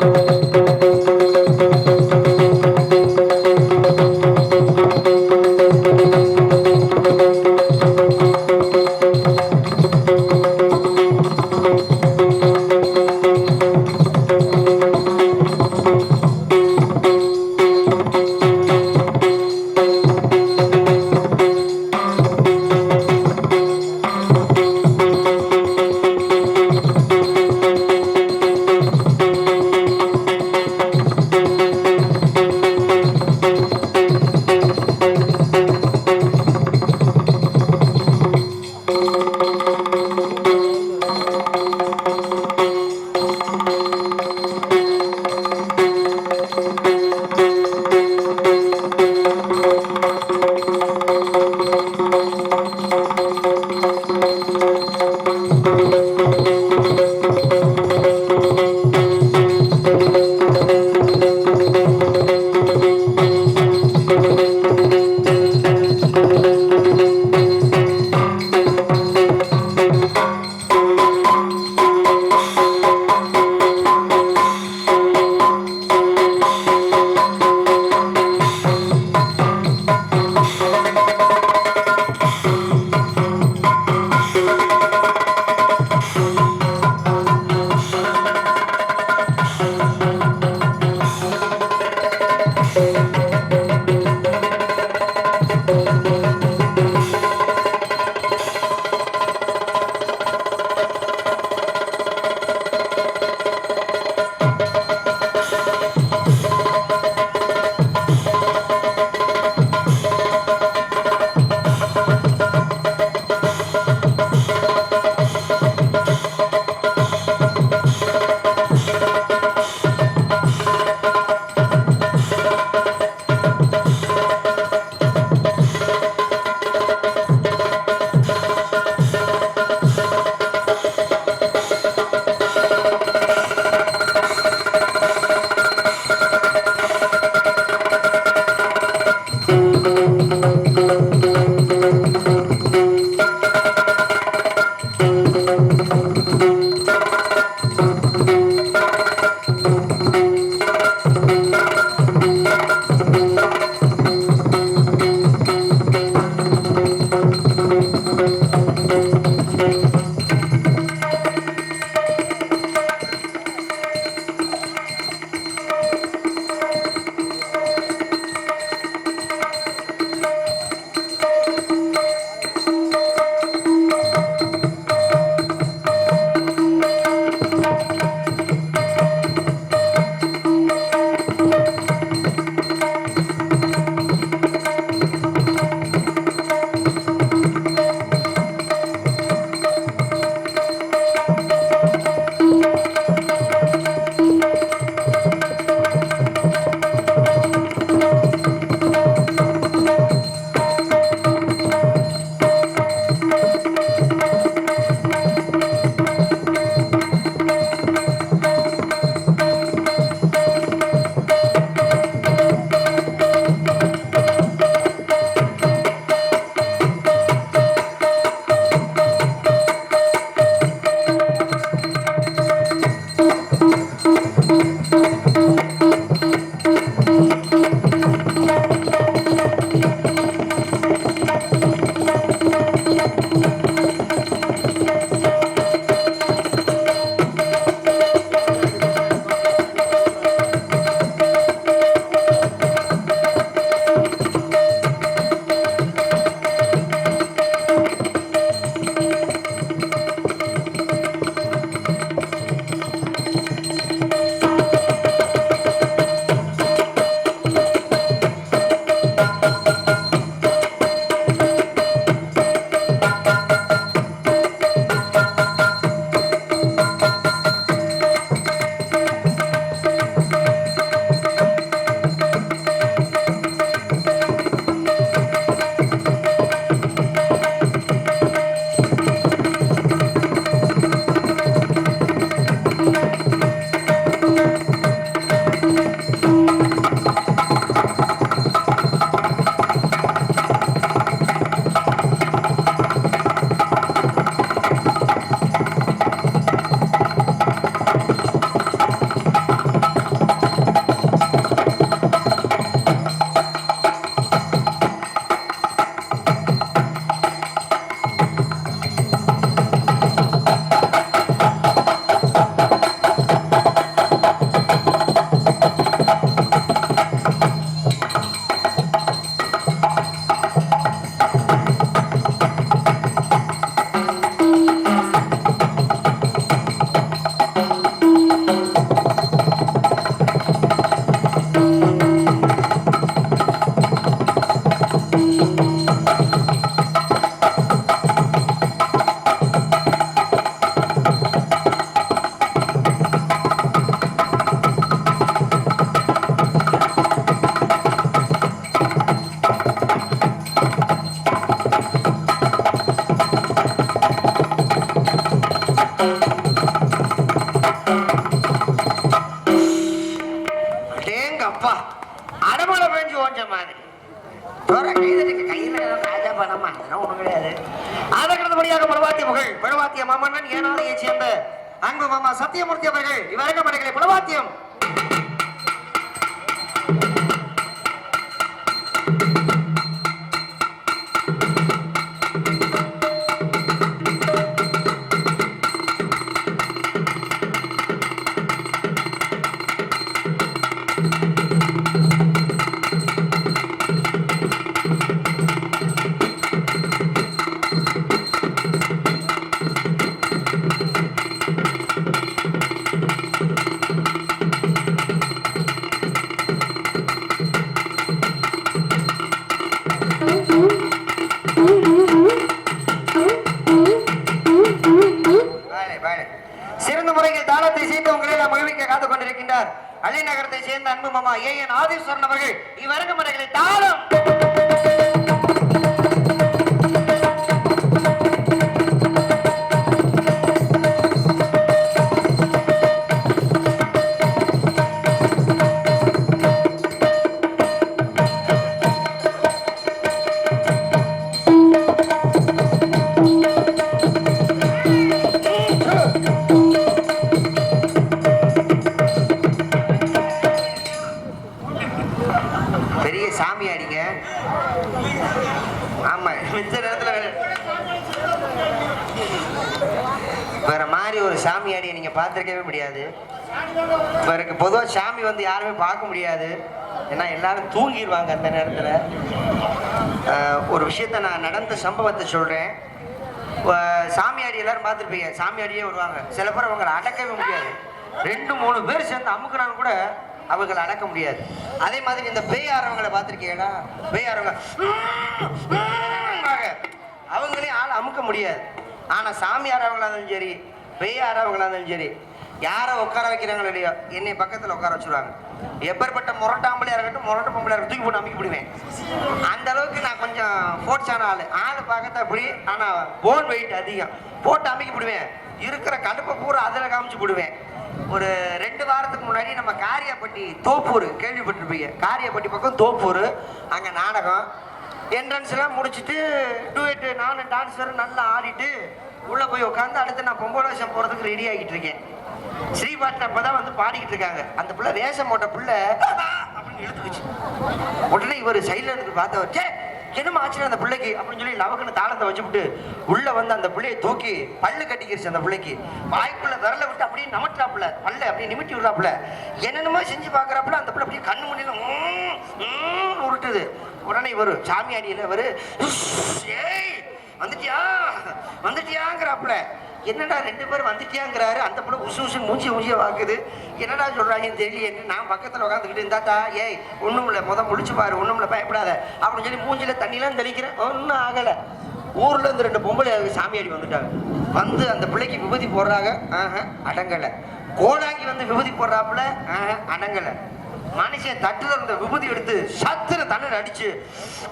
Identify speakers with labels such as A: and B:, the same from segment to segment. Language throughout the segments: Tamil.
A: thank you. thank you அப்பா மாதிரி. கையில ராஜா பணமா? அதெல்லாம் ஒண்ணும் கிடையாது. அதற்கடுத்தபடியாக பலவாத்திய புகழ் பலவாத்திய மாமன்னன் ஏனாலையை சேர்ந்த அன்பு மாமா சத்தியமூர்த்தி அவர்கள் இவரங்க படைகளை பலவாத்தியம் சேர்ந்த அன்பு மாமா ஏ என் ஆதீஸ்வரன் அவர்கள் இவ்வரங்கு முறைகளை தாளம் நீங்கள் பார்த்துருக்கவே முடியாது. இவருக்கு பொதுவாக சாமி வந்து யாருமே பார்க்க முடியாது. ஏன்னா எல்லாரும் தூங்கிடுவாங்க அந்த நேரத்தில். ஒரு விஷயத்த நான் நடந்த சம்பவத்தை சொல்கிறேன் சாமியாடி எல்லாரும் பார்த்துருப்பீங்க. சாமியாடியே வருவாங்க. சில பேர் அவங்களை அடக்கவே முடியாது. ரெண்டு மூணு பேர் சேர்ந்து அமுக்குனாலும் கூட அவங்களை அடக்க முடியாது. அதே மாதிரி இந்த பேய் ஆறவங்களை பெய்யாரவங்க பேய் ஆறவங்க அவங்களையும் ஆள் அமுக்க முடியாது. ஆனால் சாமியார் அவங்களா இருந்தாலும் சரி பேய் இருந்தாலும் சரி யாரை உட்கார வைக்கிறாங்களோ இல்லையோ என்னை பக்கத்தில் உட்கார வச்சுருவாங்க. எப்பேற்பட்ட முரட்டாம்பளியா இருக்கட்டும் முரட்டு பொம்பளையாக இருக்கட்டும் தூக்கி போட்டு அமைக்க முடிவேன் அந்த அளவுக்கு நான் கொஞ்சம் ஃபோர்ட்ஸான ஆள். ஆள் பார்க்கத்தான் அப்படி ஆனால் போன் வெயிட் அதிகம். போட்டு அமைக்க முடிவேன் இருக்கிற கடுப்பை பூரா அதில் காமிச்சு போடுவேன். ஒரு ரெண்டு வாரத்துக்கு முன்னாடி நம்ம காரியாப்பட்டி தோப்பூர் கேள்விப்பட்டிருப்பீங்க. காரியாப்பட்டி பக்கம் தோப்பூர் அங்கே நாடகம். என்ட்ரன்ஸ்லாம் முடிச்சுட்டு டூயட்டு நானும் டான்ஸரும் நல்லா ஆடிட்டு உள்ளே போய் உட்காந்து அடுத்து நான் பொம்பளை வேஷம் போகிறதுக்கு ரெடி ஆகிட்டு இருக்கேன். ஸ்ரீபாட்டில் அப்போ தான் வந்து பாடிக்கிட்டு இருக்காங்க. அந்த பிள்ளை வேஷம் போட்ட பிள்ளை அப்படின்னு இழுத்துக்குச்சு. உடனே இவர் சைடில் இருந்து பார்த்த வச்சே என்னமா ஆச்சு அந்த பிள்ளைக்கு? அப்படின்னு சொல்லி நமக்குன்னு தாளத்தை வச்சுவிட்டு உள்ள வந்து அந்த பிள்ளையை தூக்கி பல்லு கட்டிக்கிருச்சு அந்த பிள்ளைக்கு. வாய்க்குள்ள விரல விட்டு அப்படியே நமட்டாப்புல பல்ல அப்படியே நிமிட்டி விடுறாப்புல. என்னென்னமோ செஞ்சு பார்க்குறாப்புல அந்த பிள்ளை அப்படியே கண்ணு முடியல உருட்டுது. உடனே இவரு சாமியாடியில் இவரு ஏய் வந்துட்டியா? வந்துட்டியாங்கிறாப்புல. என்னடா ரெண்டு பேரும் வந்துட்டியாங்கிறாரு. அந்த பிள்ளை உசு உசு மூஞ்சி மூச்சியை வாக்குது. என்னடா சொல்கிறாங்கன்னு தெரியல நான் பக்கத்தில் உட்காந்துக்கிட்டு இருந்தாட்டா ஏய் ஒன்றும் இல்லை. முத முடிச்சு பாரு. ஒன்றும் இல்லை. பயப்படாத. அப்படின்னு சொல்லி மூஞ்சியில் தண்ணிலாம் தெளிக்கிறேன் ஒன்றும் ஆகலை. ஊரில் இருந்து ரெண்டு பொம்பளை சாமியாடி வந்துட்டாங்க. வந்து அந்த பிள்ளைக்கு விபூதி போடுறாங்க. ஆஹா அடங்கலை. கோடாங்கி வந்து விபதி போடுறாப்புல. ஆஹ் அடங்கலை. மனுஷன் தட்டுல இருந்த விபூதி எடுத்து சத்துன தண்ணீர் அடிச்சு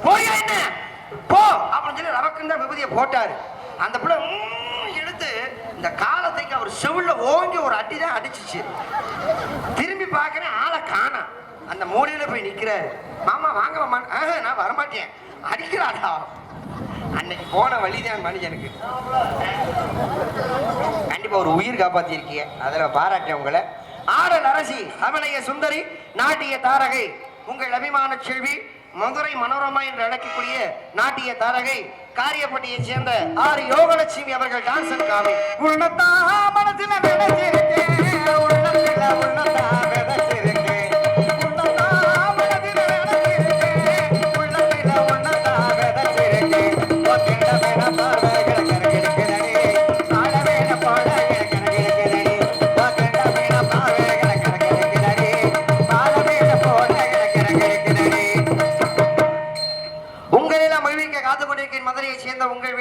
A: போயா என்ன? போ! அப்படின்னு சொல்லி ரவக்குன்னு தான் விபூதியை போட்டாரு. அந்த பிள்ளை எடுத்து இந்த காலத்துக்கு அவர் செவுள்ள ஓங்கி ஒரு அடி தான் அடிச்சிச்சு. திரும்பி பார்க்கறேன் ஆளை காணா. அந்த மூலையில போய் நிக்கிறாரு. மாமா வாங்க மாமா. ஆஹ் நான் வரமாட்டேன். அடிக்கிறாடா அன்னைக்கு போன வழிதான் மனுஷனுக்கு. கண்டிப்பா ஒரு உயிர் காப்பாத்திருக்கீங்க. அதுல பாராட்டேன் உங்களை ஆடல் அரசி அபிநய சுந்தரி நாட்டிய தாரகை உங்கள் அபிமான செல்வி மதுரை மனோரமா என்று அழைக்கக்கூடிய நாட்டிய தாரகை காரியப்பட்டியைச் சேர்ந்த ஆர் யோகலட்சுமி அவர்கள் டான்சன் காமி
B: உன்னதா மனசில் நினைச்சிருக்கேன்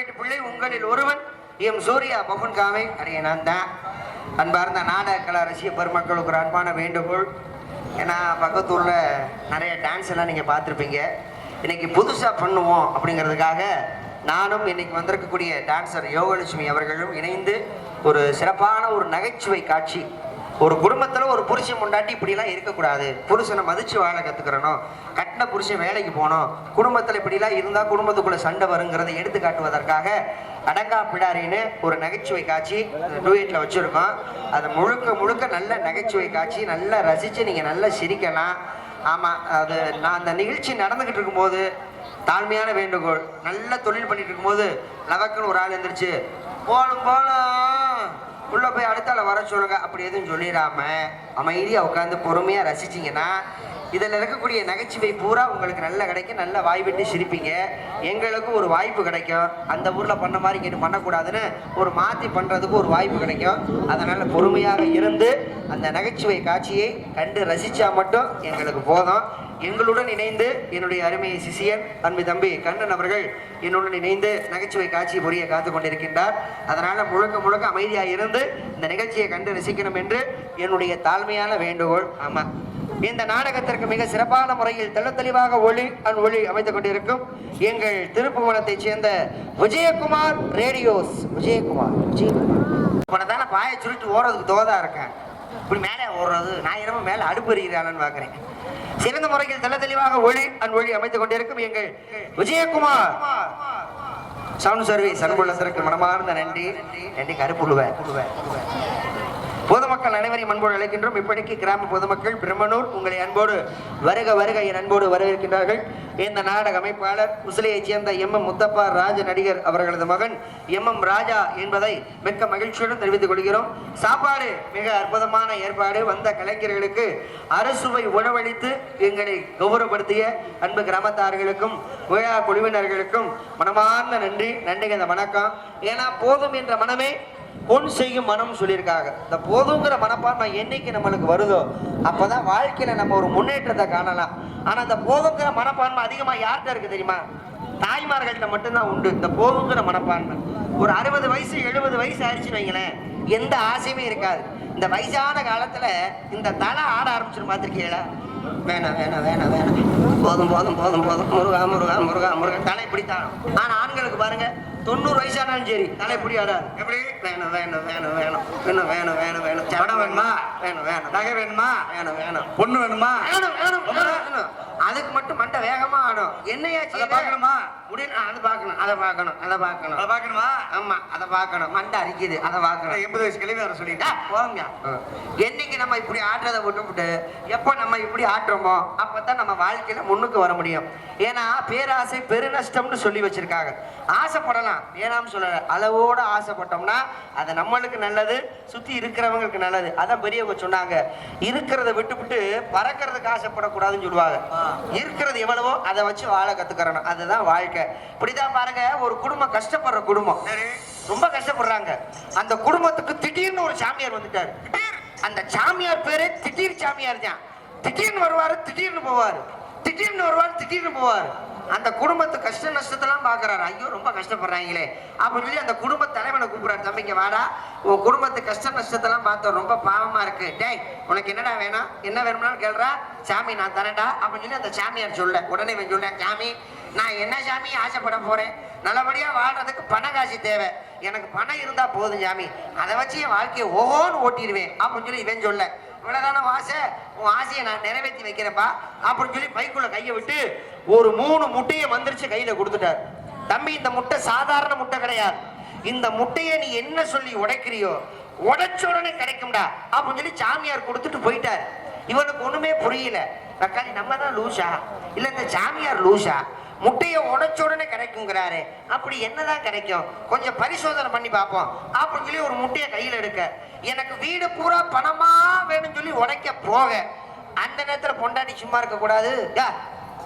A: பதினெட்டு பிள்ளை உங்களில் ஒருவன் எம் சூர்யா பவன் காவை அடைய நான் தான். அன்பார்ந்த நாடக கலா ரசிக பெருமக்களுக்கு ஒரு அன்பான வேண்டுகோள். ஏன்னா பக்கத்தூரில் நிறைய டான்ஸ் எல்லாம் நீங்கள் பார்த்துருப்பீங்க. இன்னைக்கு புதுசாக பண்ணுவோம் அப்படிங்கிறதுக்காக நானும் இன்னைக்கு வந்திருக்கக்கூடிய டான்சர் யோகலட்சுமி அவர்களும் இணைந்து ஒரு சிறப்பான ஒரு நகைச்சுவை காட்சி ஒரு குடும்பத்தில் ஒரு புருஷன் முண்டாட்டி இப்படிலாம் இருக்கக்கூடாது. புருஷனை மதிச்சு வாழ கற்றுக்கிறனோ கட்டின புருஷன் வேலைக்கு போகணும். குடும்பத்தில் இப்படிலாம் இருந்தால் குடும்பத்துக்குள்ள சண்டை வருங்கிறதை எடுத்து காட்டுவதற்காக அடங்கா பிடாரின்னு ஒரு நகைச்சுவை காட்சி டூயட்டில் வச்சுருக்கோம். அதை முழுக்க முழுக்க நல்ல நகைச்சுவை காட்சி நல்லா ரசித்து நீங்கள் நல்லா சிரிக்கலாம். ஆமாம் அது நான் அந்த நிகழ்ச்சி நடந்துக்கிட்டு இருக்கும்போது தாழ்மையான வேண்டுகோள் நல்ல தொழில் பண்ணிட்டு இருக்கும்போது லவக்குன்னு ஒரு ஆள் எழுந்திரிச்சு போலும் போலும். உள்ளே போய் அடுத்தால வர சொல்லுங்க. அப்படி எதுவும் சொல்லிடாம அமைதியாக உட்காந்து பொறுமையாக ரசிச்சிங்கன்னா இதில் இருக்கக்கூடிய நகைச்சுவை பூரா உங்களுக்கு நல்ல கிடைக்கும். நல்ல வாய்விட்டு சிரிப்பீங்க. எங்களுக்கும் ஒரு வாய்ப்பு கிடைக்கும். அந்த ஊரில் பண்ண மாதிரி இங்கிட்டு பண்ணக்கூடாதுன்னு ஒரு மாற்றி பண்ணுறதுக்கு ஒரு வாய்ப்பு கிடைக்கும். அதனால் பொறுமையாக இருந்து அந்த நகைச்சுவை காட்சியை கண்டு ரசித்தா மட்டும் எங்களுக்கு போதும். எங்களுடன் இணைந்து என்னுடைய அருமை சிசியன் அன்பு தம்பி கண்ணன் அவர்கள் என்னுடன் இணைந்து நகைச்சுவை காட்சி புரிய காத்து கொண்டிருக்கின்றார். அதனால முழுக்க முழுக்க அமைதியாக இருந்து இந்த நிகழ்ச்சியை கண்டு ரசிக்கணும் என்று என்னுடைய தாழ்மையான வேண்டுகோள். ஆமா. இந்த நாடகத்திற்கு மிக சிறப்பான முறையில் தெள்ள தெளிவாக ஒளி அண்ட் ஒளி அமைத்துக் கொண்டிருக்கும் எங்கள் திருப்புவனத்தைச் சேர்ந்த விஜயகுமார் ரேடியோஸ். விஜயகுமார் விஜயகுமார். தானே பாயை சுருட்டு ஓடுறதுக்கு தோதா இருக்கேன். இப்படி மேலே ஓடுறது நான் இரவு மேலே அடுப்பு எறிகிறாளன்னு பார்க்குறேன். சிறந்த முறையில் தெல்ல தெளிவாக ஒளி அன் ஒளி அமைத்துக் கொண்டிருக்கும் எங்கள் விஜயகுமார். சவுண்ட் சர்வீஸ் அன்புள்ளதற்கு மனமார்ந்த நன்றி. நன்றி கருப்புழுவேன் பொதுமக்கள் அனைவரையும் அன்போடு அழைக்கின்றோம். இப்படிக்கு கிராம பொதுமக்கள் பிரம்மனூர் உங்களை அன்போடு வருக வருக என் அன்போடு வரவேற்கின்றார்கள். இந்த நாடக அமைப்பாளர் உசிலையைச் சேர்ந்த எம். எம். முத்தப்பா ராஜ நடிகர் அவர்களது மகன் எம். எம். ராஜா என்பதை மிக்க மகிழ்ச்சியுடன் தெரிவித்துக் கொள்கிறோம். சாப்பாடு மிக அற்புதமான ஏற்பாடு. வந்த கலைஞர்களுக்கு அரசுவை உணவளித்து எங்களை கௌரவப்படுத்திய அன்பு கிராமத்தார்களுக்கும் விழா குழுவினர்களுக்கும் மனமார்ந்த நன்றி நன்றி வணக்கம். ஏன்னா போதும் என்ற மனமே பொன் செய்யும் மனம் சொல்லியிருக்காங்க. இந்த போதுங்கிற மனப்பான்மை என்னைக்கு நம்மளுக்கு வருதோ அப்பதான் வாழ்க்கையில நம்ம ஒரு முன்னேற்றத்தை காணலாம். ஆனா இந்த போதுங்கிற மனப்பான்மை அதிகமா யார்கிட்ட இருக்கு தெரியுமா? தாய்மார்கள்ட்ட மட்டும்தான் உண்டு. இந்த போதுங்கிற மனப்பான்மை. ஒரு அறுபது வயசு எழுபது வயசு ஆயிடுச்சுன்னு வைங்களேன் எந்த ஆசையுமே இருக்காது. இந்த வயசான காலத்துல இந்த தலை ஆட ஆரம்பிச்சிடும் பார்த்துருக்கீங்களா வேணாம் வேணாம் வேணாம் வேணாம். போதும் போதும் போதும் போதும் முருகா முருகா முருகா முருகா. தலை பிடித்தாலும். ஆனா ஆண்களுக்கு பாருங்க தொண்ணூறு வயசானாலும் சரி தலை பிடி வராது எப்படி? வேணும் வேணும் வேணும் வேணும். இன்னும் வேணும் வேணும் வேணும்.
B: சவடம் வேணுமா?
A: வேணும் வேணும்.
B: நகை வேணுமா?
A: வேணும் வேணும்.
B: பொண்ணு வேணுமா?
A: வேணும் வேணும் வேணும். அதுக்கு மட்டும் மண்டை வேகமா ஆடும். என்னையா
B: அதை பார்க்கணுமா?
A: முடியும் அதை பார்க்கணும் அதை பார்க்கணும் அதை பார்க்கணும்.
B: அதை பார்க்கணுமா?
A: ஆமா அதை பார்க்கணும். மண்டை அரிக்குது அதை பார்க்கணும்.
B: எண்பது வயசு கிளவி வர சொல்லிட்டா?
A: போங்க. என்னைக்கு நம்ம இப்படி ஆடுறதை விட்டுவிட்டு எப்போ நம்ம இப்படி ஆட்டுறோமோ அப்பதான் நம்ம வாழ்க்கையில முன்னுக்கு வர முடியும். ஏன்னா பேராசை பெருநஷ்டம்னு சொல்லி வச்சிருக்காங்க. ஆசைப்படலாம். வேணாம்னு சொல்லல. அளவோட ஆசைப்பட்டோம்னா அது நம்மளுக்கு நல்லது சுத்தி இருக்கிறவங்களுக்கு நல்லது. அதான் பெரியவங்க சொன்னாங்க. இருக்கிறத விட்டுவிட்டு பறக்கிறதுக்கு ஆசைப்படக்கூடாதுன்னு சொல்லுவாங்க. இருக்கிறது எவ்வளவோ அதை வச்சு வாழ கத்துக்கிறணும். அதுதான் வாழ்க்கை. இப்படிதான் பாருங்க ஒரு குடும்பம் கஷ்டப்படுற குடும்பம். ரொம்ப கஷ்டப்படுறாங்க. அந்த குடும்பத்துக்கு திடீர்னு ஒரு சாமியார் வந்துட்டாரு. அந்த சாமியார் பேரே திடீர் சாமியார் தான் திடீர்னு வருவாரு திடீர்னு போவாரு. திடீர்னு வருவார் திடீர்னு போவார். அந்த குடும்பத்து கஷ்ட நஷ்டத்தெல்லாம் பார்க்குறாரு. ஐயோ ரொம்ப கஷ்டப்படுறாங்களே. அப்படின்னு சொல்லி அந்த குடும்ப தலைவனை கூப்பிட்றாரு. தம்பிங்க வாடா. உன் குடும்பத்து கஷ்ட நஷ்டத்தெல்லாம் பார்த்தோம் ரொம்ப பாவமாக இருக்கு. டேய் உனக்கு என்னடா வேணும்? என்ன வேணும்னாலும் கேள்றா சாமி நான் தரேன்டா. அப்படின்னு சொல்லி அந்த சாமியார் சொல்ல. உடனே இவன் சாமி நான் என்ன சாமி ஆசைப்பட போகிறேன் நல்லபடியாக வாழ்றதுக்கு பண காசு தேவை. எனக்கு பணம் இருந்தால் போதும் சாமி. அதை வச்சு என் வாழ்க்கையை ஓஹோன்னு ஓட்டிடுவேன். அப்படின்னு சொல்லி இவன் சொல்ல. இவ்வளோதான ஆசை? உன் ஆசையை நான் நிறைவேற்றி வைக்கிறேன்ப்பா. அப்படின்னு சொல்லி பைக்குள்ள கையை விட்டு ஒரு மூணு முட்டையை மந்திரிச்சு கையில கொடுத்துட்டார். தம்பி இந்த முட்டை சாதாரண முட்டை கிடையாது. இந்த முட்டையை நீ என்ன சொல்லி உடைக்கிறியோ உடைச்ச உடனே கிடைக்கும்டா. அப்படின்னு சொல்லி சாமியார் கொடுத்துட்டு போயிட்டார். இவனுக்கு ஒண்ணுமே புரியல. தக்காளி நம்ம தான் லூசா? இல்ல இந்த சாமியார் லூசா? முட்டையை உடைச்ச உடனே கிடைக்குங்கிறாரு அப்படி என்னதான் கிடைக்கும்? கொஞ்சம் பரிசோதனை பண்ணி பார்ப்போம். அப்படின்னு சொல்லி ஒரு முட்டையை கையில் எடுக்க. எனக்கு வீடு பூரா பணமா வேணும்னு சொல்லி உடைக்க போக. அந்த நேரத்துல பொண்டாட்டி சும்மா இருக்க கூடாது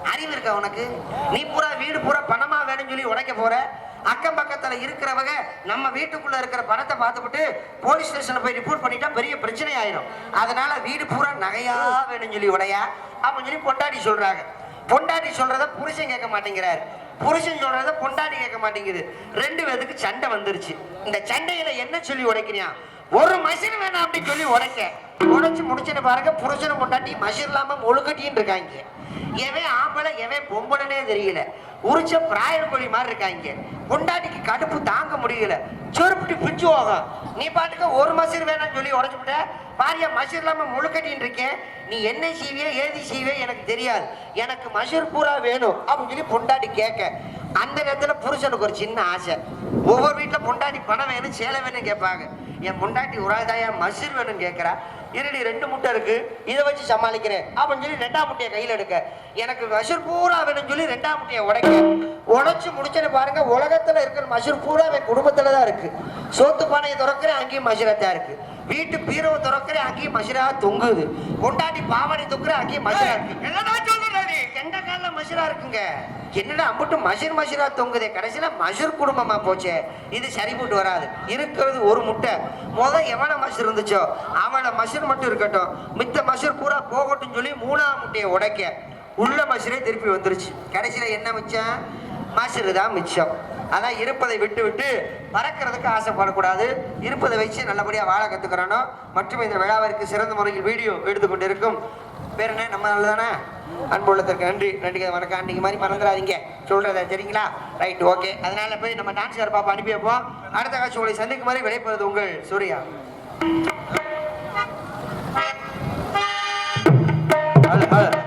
A: அறிவு இருக்கா உனக்கு? நீ பூரா வீடு பூரா பணமா வேணும்னு சொல்லி உடைக்க போற. அக்கம் பக்கத்துல இருக்கிறவங்க நம்ம வீட்டுக்குள்ள இருக்கிற பணத்தை பார்த்துக்கிட்டு போலீஸ் ஸ்டேஷன்ல போய் ரிப்போர்ட் பண்ணிட்டா பெரிய பிரச்சனை ஆயிடும் அதனால வீடு பூரா நகையா வேணும்னு சொல்லி உடையா? அப்படின்னு சொல்லி பொண்டாடி சொல்றாங்க. பொண்டாட்டி சொல்றத புருஷன் கேட்க மாட்டேங்கிறாரு. புருஷன் சொல்றத பொண்டாட்டி கேட்க மாட்டேங்குது. ரெண்டு பேருக்கு சண்டை வந்துருச்சு. இந்த சண்டையில என்ன சொல்லி உடைக்கிறியா? ஒரு மசின் வேணாம் அப்படின்னு சொல்லி உடைக்க. உடைச்சு முடிச்சுட்டு பாருங்க புருஷனை பொண்டாட்டி மசின் இல்லாம முழுக்கட்டின்னு இருக்காங்க. எவன் ஆம்பளை எவன் பொம்பளைனே தெரியல.
C: உரிச்ச பிராயர் கோழி மாதிரி இருக்காங்க பொண்டாட்டிக்கு கடுப்பு தாங்க முடியல. சொருப்பிட்டு பிஞ்சு போகும். நீ பாட்டுக்கு ஒரு மசூர் வேணாம்னு சொல்லி உடச்சு விட்ட பாரியா மசூர் இல்லாம முழுக்கட்டின்னு இருக்கேன். நீ என்ன செய்விய ஏதி செய்வே எனக்கு தெரியாது. எனக்கு மசூர் பூரா வேணும் அப்படின்னு சொல்லி பொண்டாட்டி கேட்க. அந்த நேரத்துல புருஷனுக்கு ஒரு சின்ன ஆசை. ஒவ்வொரு வீட்டுல பொண்டாட்டி பணம் வேணும் சேலை வேணும் கேட்பாங்க. என் பொண்டாட்டி உராதாயா மசூர் வேணும்னு கேட்கறா. இருடி ரெண்டு முட்டை இருக்கு. இதை வச்சு சமாளிக்கிறேன். அப்படின்னு சொல்லி ரெண்டாம் முட்டையை கையில் எடுக்க. எனக்கு மசூர் பூரா வேணும்னு சொல்லி ரெண்டாம் முட்டையை உடைக்க. உடைச்சு முடிச்சது பாருங்க உலகத்துல இருக்கிற மசூர் பூரா என் குடும்பத்துல தான் இருக்கு. சோத்து பானையை திறக்கிறேன் அங்கேயும் மசுரத்தா இருக்கு. வீட்டு பீரவை திறக்கிறேன் அங்கேயும் மசுரா தொங்குது. கொண்டாட்டி பாவனை தொக்குற அங்கேயும் மசுரா இருக்கு.
A: என்னடா சொல்ற நீ
C: கால மசுரா இருக்குங்க? என்னடா அம்புட்டு மசுர் மசுரா தொங்குதே? கடைசியில மசுர் குடும்பமா போச்சே. இது சரிபட்டு வராது. இருக்கிறது ஒரு முட்டை. முத எவன மசுர் இருந்துச்சோ அவன மசுர் மட்டும் இருக்கட்டும். மித்த மசுர் பூரா போகட்டும் சொல்லி மூணாம் முட்டையை உடைக்க. உள்ள மசுரே திருப்பி வந்துருச்சு. கடைசியில என்ன மிச்சம்? மசுரு தான் மிச்சம். அதான் இருப்பதை விட்டு விட்டு பறக்கிறதுக்கு ஆசைப்படக்கூடாது. இருப்பதை வச்சு நல்லபடியாக வாழ கற்றுக்கிறானோ மற்றும் இந்த விழாவிற்கு சிறந்த முறையில் வீடியோ எடுத்துக்கொண்டிருக்கும். பேர் என்ன? நம்ம நல்லதானே? அன்புள்ளதற்கு நன்றி நன்றி வணக்கம். அன்றைக்கு மாதிரி மறந்துடாதீங்க. சொல்கிறத சரிங்களா? ரைட் ஓகே அதனால் போய் நம்ம டான்ஸ்கார் பாப்பா அனுப்பி வைப்போம். அடுத்த காட்சி உங்களை சந்திக்கும் மாதிரி விடைபெறுவது உங்கள் சூர்யா.
A: ஹலோ.